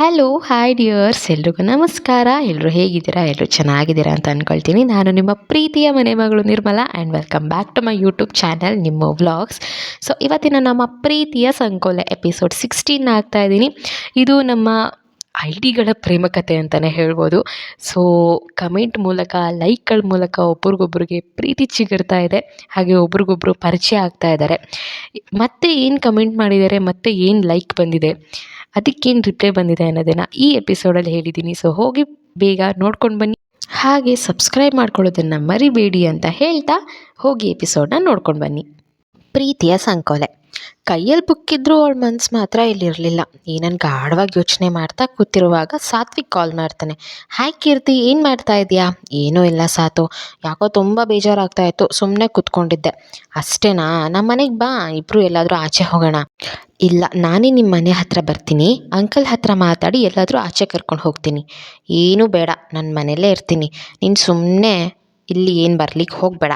Hello hi dears ಎಲ್ರಿಗೂ ನಮಸ್ಕಾರ. ಎಲ್ಲರೂ ಹೇಗಿದ್ದೀರಾ? ಎಲ್ಲರೂ ಚೆನ್ನಾಗಿದ್ದೀರಾ ಅಂತ ಅಂದ್ಕೊಳ್ತೀನಿ ನಾನು ನಿಮ್ಮ ಪ್ರೀತಿಯ ಮನೆ ಮಗಳು Nirmala and welcome back to my YouTube channel ನಿಮ್ಮ ವ್ಲಾಗ್ಸ್ ಸೊ ಇವತ್ತಿನ ನಮ್ಮ ಪ್ರೀತಿಯ ಸಂಕೋಲೆ ಎಪಿಸೋಡ್ ಸಿಕ್ಸ್ಟೀನ್ ಆಗ್ತಾ ಇದ್ದೀನಿ. ಇದು ನಮ್ಮ ಐ ಡಿಗಳ ಪ್ರೇಮಕತೆ ಅಂತಲೇ ಹೇಳ್ಬೋದು. ಸೊ ಕಮೆಂಟ್ ಮೂಲಕ ಲೈಕ್ಗಳ ಮೂಲಕ ಒಬ್ರಿಗೊಬ್ರಿಗೆ ಪ್ರೀತಿ ಚಿಗುರ್ತಾ ಇದೆ. ಹಾಗೆ ಒಬ್ರಿಗೊಬ್ರು ಪರಿಚಯ ಆಗ್ತಾ ಇದ್ದಾರೆ. ಮತ್ತೆ ಏನು ಕಮೆಂಟ್ ಮಾಡಿದ್ದಾರೆ? ಮತ್ತೆ ಏನು ಲೈಕ್ ಬಂದಿದೆ? ಅದಕ್ಕೇನು ರಿಪ್ಲೈ ಬಂದಿದೆ ಅನ್ನೋದನ್ನು ಈ ಎಪಿಸೋಡಲ್ಲಿ ಹೇಳಿದ್ದೀನಿ ಸೊ ಹೋಗಿ ಬೇಗ ನೋಡ್ಕೊಂಡು ಬನ್ನಿ. ಹಾಗೆ ಸಬ್ಸ್ಕ್ರೈಬ್ ಮಾಡ್ಕೊಳ್ಳೋದನ್ನು ಮರಿಬೇಡಿ ಅಂತ ಹೇಳ್ತಾ ಹೋಗಿ ಎಪಿಸೋಡನ್ನ ನೋಡ್ಕೊಂಡು ಬನ್ನಿ. ಪ್ರೀತಿಯ ಸಂಕೋಲೆ. ಕೈಯಲ್ಲಿ ಬುಕ್ಕಿದ್ರು ಅವಳ ಮನ್ಸು ಮಾತ್ರ ಇಲ್ಲಿರಲಿಲ್ಲ. ಏನನ್ನು ಗಾಢವಾಗಿ ಯೋಚನೆ ಮಾಡ್ತಾ ಕೂತಿರುವಾಗ ಸಾತ್ವಿಕ್ ಕಾಲ್ ಮಾಡ್ತಾನೆ. ಹಾಯ್ ಕೀರ್ತಿ, ಏನು ಮಾಡ್ತಾ ಇದೆಯಾ? ಏನೂ ಇಲ್ಲ ಸಾತು. ಯಾಕೋ ತುಂಬ ಬೇಜಾರಾಗ್ತಾ ಇತ್ತು. ಸುಮ್ಮನೆ ಕೂತ್ಕೊಂಡಿದ್ದೆ. ಅಷ್ಟೇನಾ? ನಮ್ಮ ಮನೆಗೆ ಬಾ. ಇಬ್ಬರು ಎಲ್ಲಾದರೂ ಆಚೆ ಹೋಗೋಣ. ಇಲ್ಲ, ನಾನೇ ನಿಮ್ಮ ಮನೆ ಹತ್ರ ಬರ್ತೀನಿ. ಅಂಕಲ್ ಹತ್ರ ಮಾತಾಡಿ ಎಲ್ಲಾದರೂ ಆಚೆ ಕರ್ಕೊಂಡು ಹೋಗ್ತೀನಿ. ಏನೂ ಬೇಡ ನನ್ನ ಮನೆಯಲ್ಲೇ ಇರ್ತೀನಿ. ನೀನು ಸುಮ್ಮನೆ ಇಲ್ಲಿ ಏನು ಬರ್ಲಿಕ್ಕೆ ಹೋಗಬೇಡ.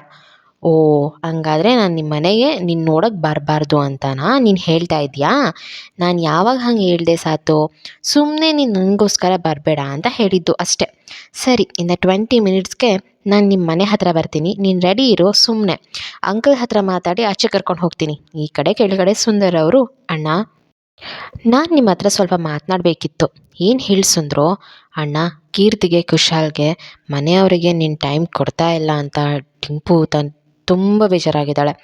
ಓ, ಹಂಗಾದ್ರೆ ನಾನು ನಿಮ್ಮ ಮನೆಗೆ ನೀನು ನೋಡೋಕ್ಕೆ ಬರಬಾರ್ದು ಅಂತನಾ? ನೀನು ಹೇಳ್ತಾ ಇದೆಯಾ? ನಾನು ಯಾವಾಗ ಹಂಗೆ ಹೇಳ್ದೆ ಸಾತು? ಸುಮ್ಮನೆ ನೀನು ನನಗೋಸ್ಕರ ಬರಬೇಡ ಅಂತ ಹೇಳಿದ್ದು ಅಷ್ಟೇ. ಸರಿ, ಇನ್ನು ಟ್ವೆಂಟಿ ಮಿನಿಟ್ಸ್ಗೆ ನಾನು ನಿಮ್ಮ ಮನೆ ಹತ್ರ ಬರ್ತೀನಿ. ನೀನು ರೆಡಿ ಇರೋ ಸುಮ್ಮನೆ ಅಂಕಲ್ ಹತ್ರ ಮಾತಾಡಿ ಆಚೆ ಕರ್ಕೊಂಡು ಹೋಗ್ತೀನಿ. ಈ ಕಡೆ ಕೆಳಗಡೆ ಸುಂದರ್ ಅವರು, ಅಣ್ಣ. ನಾನು ನಿಮ್ಮ ಹತ್ರ ಸ್ವಲ್ಪ ಮಾತನಾಡಬೇಕಿತ್ತು. ಏನು ಹೇಳ್ಸಂದ್ರು ಅಣ್ಣ, ಕೀರ್ತಿಗೆ, ಕುಶಾಲ್ಗೆ ಮನೆಯವರಿಗೆ ನೀನು ಟೈಮ್ ಕೊಡ್ತಾ ಇಲ್ಲ ಅಂತ ಟಿಂಪು ತನ್ ತುಂಬ ಬೇಜಾರಾಗಿದ್ದಾಳೆ.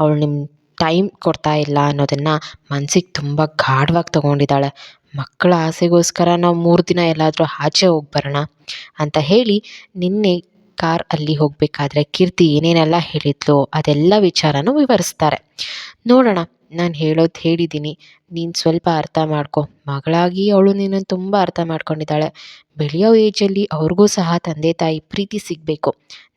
ಅವಳು ನಿಮ್ಮ ಟೈಮ್ ಕೊಡ್ತಾ ಇಲ್ಲ ಅನ್ನೋದನ್ನು ಮನ್ಸಿಗೆ ತುಂಬ ಗಾಢವಾಗಿ ತೊಗೊಂಡಿದ್ದಾಳೆ. ಮಕ್ಕಳ ಆಸೆಗೋಸ್ಕರ ನಾವು ಮೂರು ದಿನ ಎಲ್ಲಾದರೂ ಆಚೆ ಹೋಗಿ ಬರೋಣ ಅಂತ ಹೇಳಿ ನಿನ್ನೆ ಕಾರ್ ಅಲ್ಲಿ ಹೋಗಬೇಕಾದ್ರೆ ಕೀರ್ತಿ ಏನೇನೆಲ್ಲ ಹೇಳಿದ್ಲು ಅದೆಲ್ಲ ವಿಚಾರನೂ ವಿವರಿಸ್ತಾರೆ. ನೋಡೋಣ. ನಾನು ಹೇಳೋದು ಹೇಳಿದ್ದೀನಿ ನೀನು ಸ್ವಲ್ಪ ಅರ್ಥ ಮಾಡ್ಕೊ. ಮಗಳಾಗಿ ಅವಳು ನಿನ್ನನ್ನು ತುಂಬ ಅರ್ಥ ಮಾಡ್ಕೊಂಡಿದ್ದಾಳೆ. ಬೆಳೆಯೋ ಏಜಲ್ಲಿ ಅವ್ರಿಗೂ ಸಹ ತಂದೆ ತಾಯಿ ಪ್ರೀತಿ ಸಿಗಬೇಕು.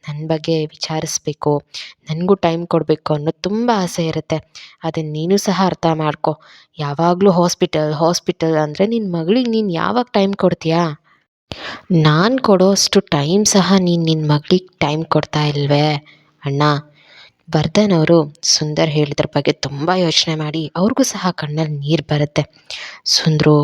ನನ್ನ ಬಗ್ಗೆ ವಿಚಾರಿಸ್ಬೇಕು. ನನಗೂ ಟೈಮ್ ಕೊಡಬೇಕು ಅನ್ನೋದು ತುಂಬ ಆಸೆ ಇರುತ್ತೆ. ಅದನ್ನು ನೀನು ಸಹ ಅರ್ಥ ಮಾಡ್ಕೊ. ಯಾವಾಗಲೂ ಹಾಸ್ಪಿಟಲ್ ಹಾಸ್ಪಿಟಲ್ ಅಂದರೆ ನಿನ್ನ ಮಗಳಿಗೆ ನೀನು ಯಾವಾಗ ಟೈಮ್ ಕೊಡ್ತೀಯಾ? ನಾನು ಕೊಡೋ ಅಷ್ಟು ಟೈಮ್ ಸಹ ನೀನು ನಿನ್ನ ಮಗಳಿಗೆ ಟೈಮ್ ಕೊಡ್ತಾ ಇಲ್ವೇ? ಅಣ್ಣ ವರ್ಧನ್ ಅವರು ಸುಂದರ್ ಹೇಳಿದ್ರ ಬಗ್ಗೆ ತುಂಬ ಯೋಚನೆ ಮಾಡಿ, ಅವ್ರಿಗೂ ಸಹ ಕಣ್ಣಲ್ಲಿ ನೀರು ಬರುತ್ತೆ. ಸುಂದ್ರು,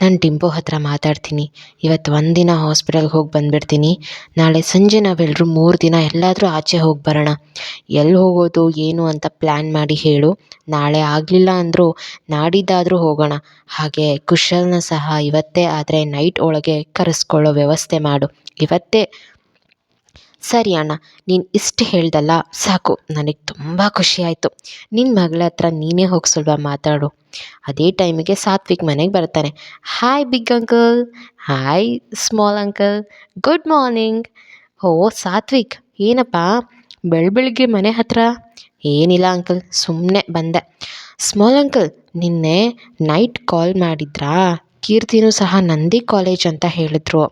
ನಾನು ಡಿಂಪೋ ಹತ್ರ ಮಾತಾಡ್ತೀನಿ. ಇವತ್ತು ಒಂದಿನ ಹಾಸ್ಪಿಟಲ್ಗೆ ಹೋಗಿ ಬಂದುಬಿಡ್ತೀನಿ. ನಾಳೆ ಸಂಜೆ ನಾವೆಲ್ಲರೂ ಮೂರು ದಿನ ಎಲ್ಲಾದರೂ ಆಚೆ ಹೋಗಿ ಬರೋಣ. ಎಲ್ಲಿ ಹೋಗೋದು, ಏನು ಅಂತ ಪ್ಲ್ಯಾನ್ ಮಾಡಿ ಹೇಳು. ನಾಳೆ ಆಗಲಿಲ್ಲ ಅಂದರೂ ನಾಡಿದ್ದಾದರೂ ಹೋಗೋಣ. ಹಾಗೆ ಕುಶಲ್ನ ಸಹ ಇವತ್ತೇ ಆದರೆ ನೈಟ್ ಒಳಗೆ ಕರೆಸ್ಕೊಳ್ಳೋ ವ್ಯವಸ್ಥೆ ಮಾಡು. ಇವತ್ತೇ ಸರಿ ಅಣ್ಣ, ನೀನು ಇಷ್ಟು ಹೇಳ್ದಲ್ಲ ಸಾಕು, ನನಗೆ ತುಂಬ ಖುಷಿ ನಿನ್ನ ಮಗಳ ಹತ್ರ ನೀನೇ ಹೋಗಿ ಸ್ವಲ್ಪ ಮಾತಾಡು. ಅದೇ ಟೈಮಿಗೆ ಸಾತ್ವಿಕ್ ಮನೆಗೆ ಬರ್ತಾನೆ. Hi big uncle hi small uncle good morning ಓ, ಸಾತ್ವಿಕ್, ಏನಪ್ಪ? ಬೆಳ ಬೆಳಿಗ್ಗೆ ಮನೆ ಹತ್ರ? ಏನಿಲ್ಲ ಅಂಕಲ್ ಸುಮ್ಮನೆ ಬಂದೆ. ಸ್ಮಾಲ್ ಅಂಕಲ್ ನಿನ್ನೆ ನೈಟ್ ಕಾಲ್ ಮಾಡಿದ್ರಾ? ಕೀರ್ತಿನೂ ಸಹ ನಂದಿ ಕಾಲೇಜ್ ಅಂತ ಹೇಳಿದ್ರು.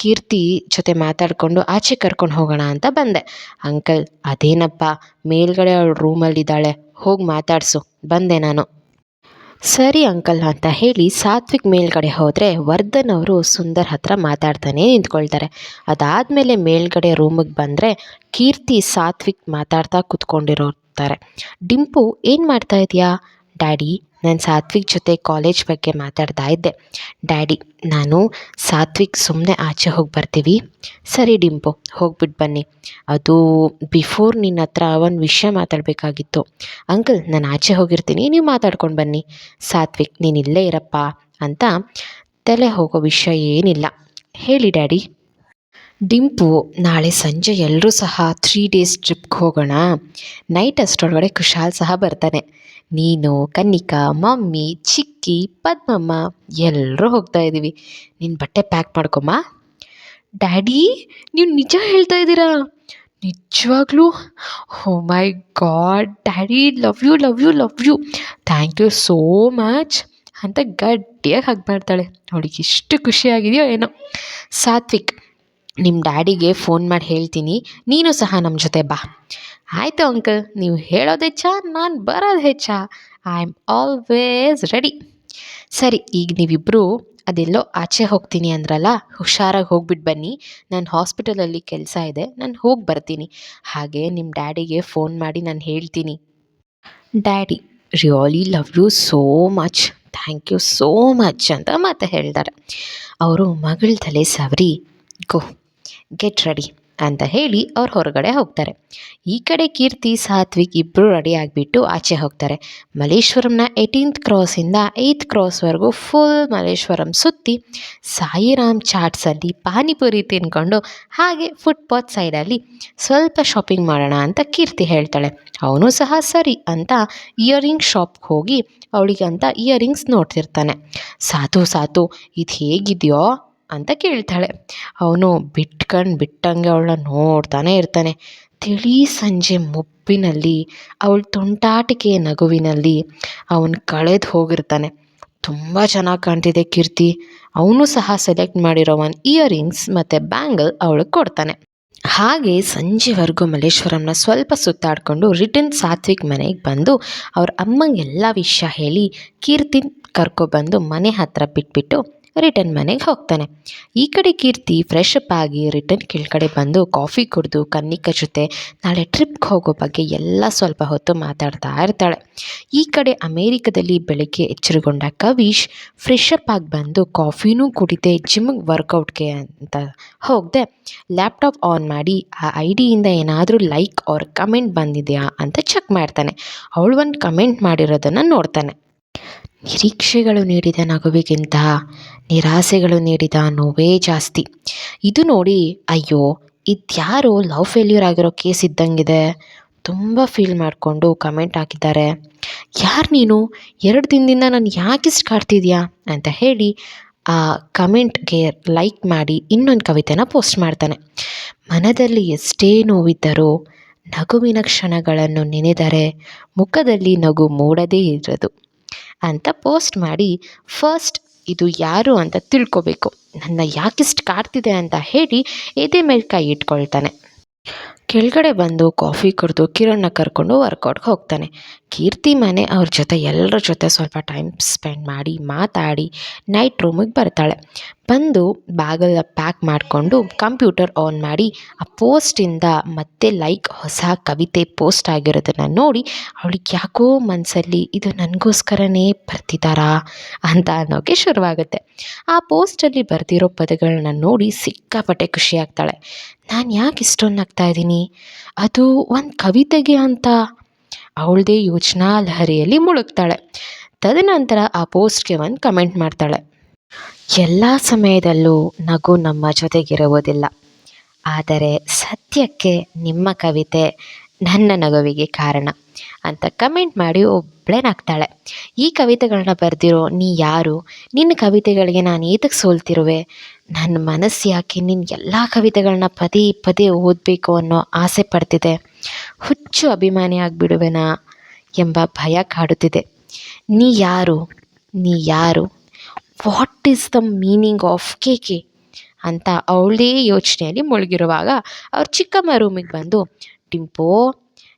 ಕೀರ್ತಿ ಜೊತೆ ಮಾತಾಡಿಕೊಂಡು ಆಚೆ ಕರ್ಕೊಂಡು ಹೋಗೋಣ ಅಂತ ಬಂದೆ. ಅಂಕಲ್, ಅದೇನಪ್ಪ, ಮೇಲ್ಗಡೆ ಅವಳು ರೂಮಲ್ಲಿದ್ದಾಳೆ, ಹೋಗಿ ಮಾತಾಡಿಸು, ಬಂದೆ ನಾನು. ಸರಿ ಅಂಕಲ್ ಅಂತ ಹೇಳಿ ಸಾತ್ವಿಕ್ ಮೇಲ್ಗಡೆ ಹೋದರೆ ವರ್ಧನ್ ಅವರು ಸುಂದರ್ ಹತ್ರ ಮಾತಾಡ್ತಾನೆ ನಿಂತ್ಕೊಳ್ತಾರೆ. ಅದಾದಮೇಲೆ ಮೇಲ್ಗಡೆ ರೂಮಿಗೆ ಬಂದರೆ ಕೀರ್ತಿ, ಸಾತ್ವಿಕ್ ಮಾತಾಡ್ತಾ ಕೂತ್ಕೊಂಡಿರೋತಾರೆ ಡಿಂಪು, ಏನು ಮಾಡ್ತಾ ಇದೆಯಾ? ಡ್ಯಾಡಿ ನಾನು ಸಾತ್ವಿಕ್ ಜೊತೆ ಕಾಲೇಜ್ ಬಗ್ಗೆ ಮಾತಾಡ್ತಾ ಇದ್ದೆ. ಡ್ಯಾಡಿ ನಾನು ಸಾತ್ವಿಕ್ ಸುಮ್ಮನೆ ಆಚೆ ಹೋಗಿ ಬರ್ತೀವಿ. ಸರಿ ಡಿಂಪು ಹೋಗ್ಬಿಟ್ಟು ಬನ್ನಿ. ಅದು ಬಿಫೋರ್ ನಿನ್ನ ಹತ್ರ ಒಂದು ವಿಷಯ ಮಾತಾಡಬೇಕಾಗಿತ್ತು. ಅಂಕಲ್, ನಾನು ಆಚೆ ಹೋಗಿರ್ತೀನಿ, ನೀವು ಮಾತಾಡ್ಕೊಂಡು ಬನ್ನಿ. ಸಾತ್ವಿಕ್, ನೀನು ಇಲ್ಲೇ ಇರಪ್ಪ ಅಂತ ತಲೆ ಹೋಗೋ ವಿಷಯ ಏನಿಲ್ಲ. ಹೇಳಿ ಡ್ಯಾಡಿ ಡಿಂಪು, ನಾಳೆ ಸಂಜೆ ಎಲ್ಲರೂ ಸಹ ತ್ರೀ ಡೇಸ್ ಟ್ರಿಪ್ಗೆ ಹೋಗೋಣ. ನೈಟ್ ಅಷ್ಟರೊಳಗಡೆ ಕುಶಾಲ್ ಸಹ ಬರ್ತಾನೆ. ನೀನು, ಕನ್ನಿಕಾ, ಮಮ್ಮಿ, ಚಿಕ್ಕಿ, ಪದ್ಮಮ್ಮ ಎಲ್ಲರೂ ಹೋಗ್ತಾ ಇದ್ದೀವಿ ನಿನ್ನ ಬಟ್ಟೆ ಪ್ಯಾಕ್ ಮಾಡ್ಕೊಮ್ಮ. ಡ್ಯಾಡಿ ನೀವು ನಿಜ ಹೇಳ್ತಾ ಇದ್ದೀರಾ? ನಿಜವಾಗ್ಲೂ? ಹೋ my god daddy love you love you love you thank you so much ಅಂತ ಗಟ್ಟಿಯಾಗಿ ಹಾಗೆ ಮಾಡ್ತಾಳೆ. ಅವಳಿಗೆ ಎಷ್ಟು ಖುಷಿಯಾಗಿದೆಯೋ ಏನೋ. ಸಾತ್ವಿಕ್ ನಿಮ್ಮ ಡ್ಯಾಡಿಗೆ ಫೋನ್ ಮಾಡಿ ಹೇಳ್ತೀನಿ. ನೀನು ಸಹ ನಮ್ಮ ಜೊತೆ ಬಾ. ಆಯಿತು ಅಂಕಲ್, ನೀವು ಹೇಳೋದು ಹೆಚ್ಚ ನಾನು ಬರೋದು ಹೆಚ್ಚ ಐ ಆಮ್ ಆಲ್ವೇಸ್ ರೆಡಿ. ಸರಿ, ಈಗ ನೀವಿಬ್ಬರು ಅದೆಲ್ಲೋ ಆಚೆ ಹೋಗ್ತೀನಿ ಅಂದ್ರಲ್ಲ, ಹುಷಾರಾಗಿ ಹೋಗ್ಬಿಟ್ಟು ಬನ್ನಿ. ನಾನು ಹಾಸ್ಪಿಟಲಲ್ಲಿ ಕೆಲಸ ಇದೆ, ನಾನು ಹೋಗಿ ಬರ್ತೀನಿ. ಹಾಗೆ ನಿಮ್ಮ ಡ್ಯಾಡಿಗೆ ಫೋನ್ ಮಾಡಿ ನಾನು ಹೇಳ್ತೀನಿ. Daddy, really love you so much. Thank you so much ಅಂತ ಮತ್ತೆ ಹೇಳ್ತಾರೆ. ಅವರು ಮಗಳ ತಲೆ ಸವರಿ, ಗೋ ಗೆಟ್ ರೆಡಿ ಅಂತ ಹೇಳಿ ಅವ್ರು ಹೊರಗಡೆ ಹೋಗ್ತಾರೆ. ಈ ಕಡೆ ಕೀರ್ತಿ, ಸಾತ್ವಿಕ್ ಇಬ್ಬರು ರೆಡಿ ಆಗಿಬಿಟ್ಟು ಆಚೆ ಹೋಗ್ತಾರೆ. ಮಲ್ಲೇಶ್ವರಂನ ಏಯ್ಟೀನ್ತ್ ಕ್ರಾಸಿಂದ ಏಯ್ತ್ ಕ್ರಾಸ್ವರೆಗೂ ಫುಲ್ ಮಲ್ಲೇಶ್ವರಂ ಸುತ್ತಿ ಸಾಯಿರಾಮ್ ಚಾಟ್ಸಲ್ಲಿ ಪಾನಿಪುರಿ ತಿನ್ಕೊಂಡು ಹಾಗೆ ಫುಟ್ಪಾತ್ ಸೈಡಲ್ಲಿ ಸ್ವಲ್ಪ ಶಾಪಿಂಗ್ ಮಾಡೋಣ ಅಂತ ಕೀರ್ತಿ ಹೇಳ್ತಾಳೆ. ಅವನು ಸಹ ಸರಿ ಅಂತ ಇಯರಿಂಗ್ ಶಾಪ್ಗೆ ಹೋಗಿ ಅವಳಿಗಂತ ಇಯರಿಂಗ್ಸ್ ನೋಡ್ತಿರ್ತಾನೆ. ಸಾತು ಸಾತು, ಇದು ಹೇಗಿದೆಯೋ? ಅಂತ ಕೇಳ್ತಾಳೆ. ಅವನು ಬಿಟ್ಕಂಡು ಬಿಟ್ಟಂಗೆ ಅವಳನ್ನ ನೋಡ್ತಾನೆ ಇರ್ತಾನೆ. ತಿಳಿ ಸಂಜೆ ಮುಪ್ಪಿನಲ್ಲಿ, ಅವಳ ತುಂಟಾಟಿಕೆಯ ನಗುವಿನಲ್ಲಿ ಅವನು ಕಳೆದು ಹೋಗಿರ್ತಾನೆ. ತುಂಬ ಚೆನ್ನಾಗಿ ಕಾಣ್ತಿದೆ ಕೀರ್ತಿ. ಅವನು ಸಹ ಸೆಲೆಕ್ಟ್ ಮಾಡಿರೋ ಒನ್ ಇಯರಿಂಗ್ಸ್ ಮತ್ತು ಬ್ಯಾಂಗಲ್ ಅವಳಿಗೆ ಕೊಡ್ತಾನೆ. ಹಾಗೆ ಸಂಜೆವರೆಗೂ ಮಲ್ಲೇಶ್ವರಂನ ಸ್ವಲ್ಪ ಸುತ್ತಾಡಿಕೊಂಡು ರಿಟರ್ನ್ ಸಾತ್ವಿಕ್ ಮನೆಗೆ ಬಂದು ಅವ್ರ ಅಮ್ಮಂಗೆ ಎಲ್ಲ ವಿಷಯ ಹೇಳಿ ಕೀರ್ತಿನ ಕರ್ಕೊಬಂದು ಮನೆ ಹತ್ತಿರ ಬಿಟ್ಬಿಟ್ಟು ರಿಟರ್ನ್ ಮನೆಗೆ ಹೋಗ್ತಾನೆ. ಈ ಕಡೆ ಕೀರ್ತಿ ಫ್ರೆಶ್ ಅಪ್ ಆಗಿ ರಿಟರ್ನ್ ಕೆಳಗಡೆ ಬಂದು ಕಾಫಿ ಕುಡಿದು ಕನ್ನಿಕ ಜೊತೆ ನಾಳೆ ಟ್ರಿಪ್ಗೆ ಹೋಗೋ ಬಗ್ಗೆ ಎಲ್ಲ ಸ್ವಲ್ಪ ಹೊತ್ತು ಮಾತಾಡ್ತಾ ಇರ್ತಾಳೆ. ಈ ಕಡೆ ಅಮೇರಿಕದಲ್ಲಿ ಬೆಳಗ್ಗೆ ಎಚ್ಚರಗೊಂಡ ಕವೀಶ್ ಫ್ರೆಶ್ ಅಪ್ ಆಗಿ ಬಂದು ಕಾಫಿನೂ ಕುಡಿದೆ ಜಿಮ್ಗೆ ವರ್ಕೌಟ್ಗೆ ಅಂತ ಹೋಗದೆ. ಲ್ಯಾಪ್ಟಾಪ್ ಆನ್ ಮಾಡಿ ಆ ಐ ಡಿಯಿಂದ ಏನಾದರೂ ಲೈಕ್ ಆರ್ ಕಮೆಂಟ್ ಬಂದಿದೆಯಾ ಅಂತ ಚೆಕ್ ಮಾಡ್ತಾನೆ. ಅವಳು ಒಂದು ಕಮೆಂಟ್ ಮಾಡಿರೋದನ್ನು ನೋಡ್ತಾನೆ. ನಿರೀಕ್ಷೆಗಳು ನೀಡಿದ ನಗುವಿಗಿಂತ ನಿರಾಸೆಗಳು ನೀಡಿದ ನೋವೇ ಜಾಸ್ತಿ. ಇದು ನೋಡಿ, ಅಯ್ಯೋ, ಇದ್ಯಾರೋ ಲವ್ ಫೇಲ್ಯೂರ್ ಆಗಿರೋ ಕೇಸ್ ಇದ್ದಂಗಿದೆ. ತುಂಬ ಫೀಲ್ ಮಾಡಿಕೊಂಡು ಕಮೆಂಟ್ ಹಾಕಿದ್ದಾರೆ. ಯಾರು ನೀನು? ಎರಡು ದಿನದಿಂದ ನಾನು ಯಾಕಿಷ್ಟು ಕಾಡ್ತಿದ್ಯಾ? ಅಂತ ಹೇಳಿ, ಆ ಕಮೆಂಟ್ಗೆ ಲೈಕ್ ಮಾಡಿ ಇನ್ನೊಂದು ಕವಿತೆನ ಪೋಸ್ಟ್ ಮಾಡ್ತಾನೆ. ಮನದಲ್ಲಿ ಎಷ್ಟೇ ನೋವಿದ್ದರೂ ನಗುವಿನ ಕ್ಷಣಗಳನ್ನು ನೆನೆದರೆ ಮುಖದಲ್ಲಿ ನಗು ಮೂಡದೇ ಇರೋದು. ಅಂತ ಪೋಸ್ಟ್ ಮಾಡಿ, ಫಸ್ಟ್ ಇದು ಯಾರು ಅಂತ ತಿಳ್ಕೊಬೇಕು. ನನ್ನ ಯಾಕಿಷ್ಟು ಕಾಡ್ತಿದೆ ಅಂತ ಹೇಳಿ ಎದೆ ಮೇಲೆ ಕೈ ಇಟ್ಕೊಳ್ತಾನೆ. ಕೆಳಗಡೆ ಬಂದು ಕಾಫಿ ಕುಡಿದು ಕಿರಣ್ನ ಕರ್ಕೊಂಡು ವರ್ಕೌಟ್ಗೆ ಹೋಗ್ತಾನೆ. ಕೀರ್ತಿ ಮನೆ ಅವ್ರ ಜೊತೆ ಎಲ್ಲರ ಜೊತೆ ಸ್ವಲ್ಪ ಟೈಮ್ ಸ್ಪೆಂಡ್ ಮಾಡಿ, ಮಾತಾಡಿ, ನೈಟ್ ರೂಮಿಗೆ ಬರ್ತಾಳೆ. ಬಂದು ಬ್ಯಾಗೆಲ್ಲ ಪ್ಯಾಕ್ ಮಾಡಿಕೊಂಡು ಕಂಪ್ಯೂಟರ್ ಆನ್ ಮಾಡಿ ಆ ಪೋಸ್ಟಿಂದ ಮತ್ತೆ ಲೈಕ್ ಹೊಸ ಕವಿತೆ ಪೋಸ್ಟ್ ಆಗಿರೋದನ್ನು ನೋಡಿ ಅವಳಿಗೆ ಯಾಕೋ ಮನಸ್ಸಲ್ಲಿ ಇದು ನನಗೋಸ್ಕರನೇ ಬರ್ತಿದ್ದಾರಾ ಅಂತ ಅನ್ನೋಕ್ಕೆ ಶುರುವಾಗುತ್ತೆ. ಆ ಪೋಸ್ಟಲ್ಲಿ ಬರೆದಿರೋ ಪದಗಳನ್ನ ನೋಡಿ ಸಿಕ್ಕಾಪಟ್ಟೆ ಖುಷಿ ಆಗ್ತಾಳೆ. ನಾನು ಯಾಕೆ ಇಷ್ಟೊಂದು ಆಗ್ತಾ ಇದ್ದೀನಿ? ಅದು ಒಂದು ಕವಿತೆಗೆ ಅಂತ. ಅವಳದೇ ಯೋಚನಾ ಲಹರಿಯಲ್ಲಿ ಮುಳುಗ್ತಾಳೆ. ತದನಂತರ ಆ ಪೋಸ್ಟ್ಗೆ ಒಂದು ಕಮೆಂಟ್ ಮಾಡ್ತಾಳೆ. ಎಲ್ಲ ಸಮಯದಲ್ಲೂ ನಗು ನಮ್ಮ ಜೊತೆಗಿರುವುದಿಲ್ಲ. ಆದರೆ ಸತ್ಯಕ್ಕೆ ನಿಮ್ಮ ಕವಿತೆ ನನ್ನ ನಗುವಿಗೆ ಕಾರಣ ಅಂತ ಕಮೆಂಟ್ ಮಾಡಿ ಒಬ್ಬಳೇ ನಗ್ತಾಳೆ ಈ ಕವಿತೆಗಳನ್ನ ಬರೆದಿರೋ ನೀ ಯಾರು? ನಿನ್ನ ಕವಿತೆಗಳಿಗೆ ನಾನು ಏತಕ್ಕೆ ಸೋಲ್ತಿರುವೆ? ನನ್ನ ಮನಸ್ಸು ಯಾಕೆ ನಿನ್ನ ಎಲ್ಲ ಕವಿತೆಗಳನ್ನ ಪದೇ ಪದೇ ಓದಬೇಕು ಅನ್ನೋ ಆಸೆ ಪಡ್ತಿದೆ. ಹುಚ್ಚು ಅಭಿಮಾನಿ ಆಗಿಬಿಡುವೆನಾ ಎಂಬ ಭಯ ಕಾಡುತ್ತಿದೆ. ನೀ ಯಾರು? ನೀ ಯಾರು? What is the meaning of K K ಅಂತ ಅವಳದೇ ಯೋಚನೆಯಲ್ಲಿ ಮುಳುಗಿರುವಾಗ ಅವ್ರ ಚಿಕ್ಕಮ್ಮ ರೂಮಿಗೆ ಬಂದು, ಟಿಂಪೋ,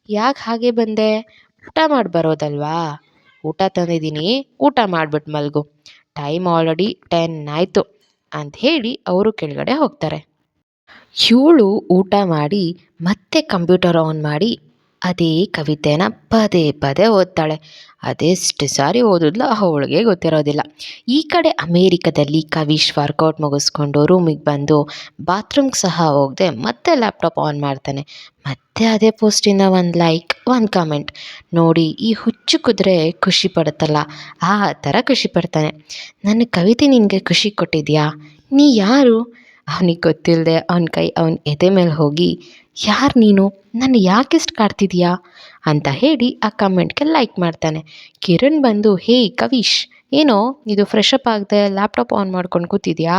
ಯಾಕೆ ಹಾಗೆ ಬಂದೆ? ಊಟ ಮಾಡಿ ಬರೋದಲ್ವಾ? ಊಟ ತಂದಿದ್ದೀನಿ, ಊಟ ಮಾಡಿಬಿಟ್ಟು ಮಲಗು. ಟೈಮ್ ಆಲ್ರೆಡಿ ಟೆನ್ ಆಯಿತು ಅಂತ ಹೇಳಿ ಅವರು ಕೆಳಗಡೆ ಹೋಗ್ತಾರೆ. ಇವಳು ಊಟ ಮಾಡಿ ಮತ್ತೆ ಕಂಪ್ಯೂಟರ್ ಆನ್ ಮಾಡಿ ಅದೇ ಕವಿತೆನ ಪದೇ ಪದೇ ಓದ್ತಾಳೆ. ಅದೆಷ್ಟು ಸಾರಿ ಓದಿದ್ಲು ಅವಳಿಗೆ ಗೊತ್ತಿರೋದಿಲ್ಲ. ಈ ಕಡೆ ಅಮೇರಿಕದಲ್ಲಿ ಕವೀಶ್ ವರ್ಕೌಟ್ ಮುಗಿಸ್ಕೊಂಡು ರೂಮಿಗೆ ಬಂದು ಬಾತ್ರೂಮ್ಗೆ ಸಹ ಹೋಗದೆ ಮತ್ತೆ ಲ್ಯಾಪ್ಟಾಪ್ ಆನ್ ಮಾಡ್ತಾನೆ. ಮತ್ತೆ ಅದೇ ಪೋಸ್ಟಿಂದ ಒಂದು ಲೈಕ್, ಒಂದು ಕಾಮೆಂಟ್. ನೋಡಿ, ಈ ಹುಚ್ಚು ಕುದುರೆ ಖುಷಿ ಪಡುತ್ತಲ್ಲ, ಆ ಥರ ಖುಷಿ ಪಡ್ತಾನೆ. ನನ್ನ ಕವಿತೆ ನಿನಗೆ ಖುಷಿ ಕೊಟ್ಟಿದ್ಯಾ? ನೀ ಯಾರು? ಅವನಿಗೆ ಗೊತ್ತಿಲ್ಲದೆ ಅವನ ಕೈ ಅವನ ಎದೆ ಮೇಲೆ ಹೋಗಿ, ಯಾರು ನೀನು? ನನ್ನ ಯಾಕಿಷ್ಟು ಕಾಡ್ತಿದ್ಯಾ? ಅಂತ ಹೇಳಿ ಆ ಕಮೆಂಟ್ಗೆ ಲೈಕ್ ಮಾಡ್ತಾನೆ. ಕಿರಣ್ ಬಂದು ಹೇ ಕವೀಶ್, ಏನೋ, ಇದು ಫ್ರೆಶ್ ಅಪ್ ಆಗದೆ ಲ್ಯಾಪ್ಟಾಪ್ ಆನ್ ಮಾಡ್ಕೊಂಡು ಕೂತಿದ್ಯಾ?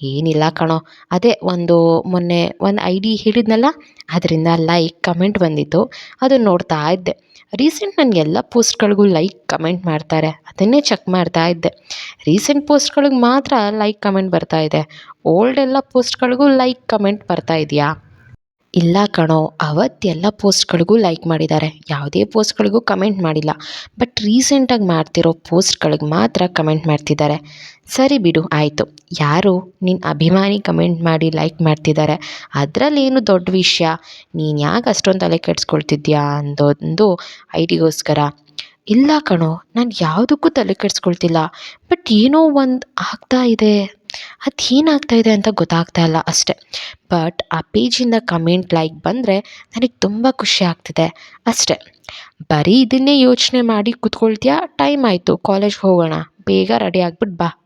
ಏನಿಲ್ಲ ಕಣೋ. ಅದೇ ಒಂದು ಮೊನ್ನೆ ಒಂದು ಐ ಡಿ ಹೇಳಿದ್ನಲ್ಲ, ಅದರಿಂದ ಲೈಕ್ ಕಮೆಂಟ್ ಬಂದಿತ್ತು. ಅದನ್ನು ನೋಡ್ತಾ ಇದ್ದೆ. ರೀಸೆಂಟ್ ನನಗೆ ಎಲ್ಲ ಪೋಸ್ಟ್ಗಳಿಗೂ ಲೈಕ್ ಕಮೆಂಟ್ ಮಾಡ್ತಾರೆ. ಅದನ್ನೇ ಚೆಕ್ ಮಾಡ್ತಾ ಇದ್ದೆ. ರೀಸೆಂಟ್ ಪೋಸ್ಟ್ಗಳಿಗೆ ಮಾತ್ರ ಲೈಕ್ ಕಮೆಂಟ್ ಬರ್ತಾ ಇದೆ. ಓಲ್ಡ್ ಎಲ್ಲ ಪೋಸ್ಟ್ಗಳಿಗೂ ಲೈಕ್ ಕಮೆಂಟ್ ಬರ್ತಾ ಇದೆಯಾ? ಇಲ್ಲ ಕಣೋ. ಅವತ್ತೆಲ್ಲ ಪೋಸ್ಟ್ಗಳಿಗೂ ಲೈಕ್ ಮಾಡಿದ್ದಾರೆ. ಯಾವುದೇ ಪೋಸ್ಟ್ಗಳಿಗೂ ಕಮೆಂಟ್ ಮಾಡಿಲ್ಲ. ಬಟ್ ರೀಸೆಂಟಾಗಿ ಮಾಡ್ತಿರೋ ಪೋಸ್ಟ್ಗಳಿಗೆ ಮಾತ್ರ ಕಮೆಂಟ್ ಮಾಡ್ತಿದ್ದಾರೆ. ಸರಿ ಬಿಡು, ಆಯಿತು. ಯಾರು ನಿನ್ನ ಅಭಿಮಾನಿ ಕಮೆಂಟ್ ಮಾಡಿ ಲೈಕ್ ಮಾಡ್ತಿದ್ದಾರೆ? ಅದರಲ್ಲೇನು ದೊಡ್ಡ ವಿಷಯ? ನೀನು ಯಾಕೆ ಅಷ್ಟೊಂದು ತಲೆ ಕೆಡಿಸ್ಕೊಳ್ತಿದ್ಯಾ ಅಂದೊಂದು ಐ ಡಿಗೋಸ್ಕರ ಇಲ್ಲ ಕಣೋ, ನಾನು ಯಾವುದಕ್ಕೂ ತಲೆ ಕೆಡಿಸ್ಕೊಳ್ತಿಲ್ಲ. ಬಟ್ ಏನೋ ಒಂದು ಆಗ್ತಾ ಇದೆ. ಅದು ಏನಾಗ್ತಾ ಇದೆ ಅಂತ ಗೊತ್ತಾಗ್ತಾ ಇಲ್ಲ ಅಷ್ಟೆ. ಬಟ್ ಆ ಪೇಜಿಂದ ಕಮೆಂಟ್ ಲೈಕ್ ಬಂದರೆ ನನಗೆ ತುಂಬ ಖುಷಿ ಆಗ್ತಿದೆ ಅಷ್ಟೆ. ಬರೀ ಇದನ್ನೇ ಯೋಚನೆ ಮಾಡಿ ಕೂತ್ಕೊಳ್ತೀಯಾ? ಟೈಮ್ ಆಯಿತು. ಕಾಲೇಜ್ಗೆ ಹೋಗೋಣ. ಬೇಗ ರೆಡಿ ಆಗ್ಬಿಟ್ಟು ಬಾ.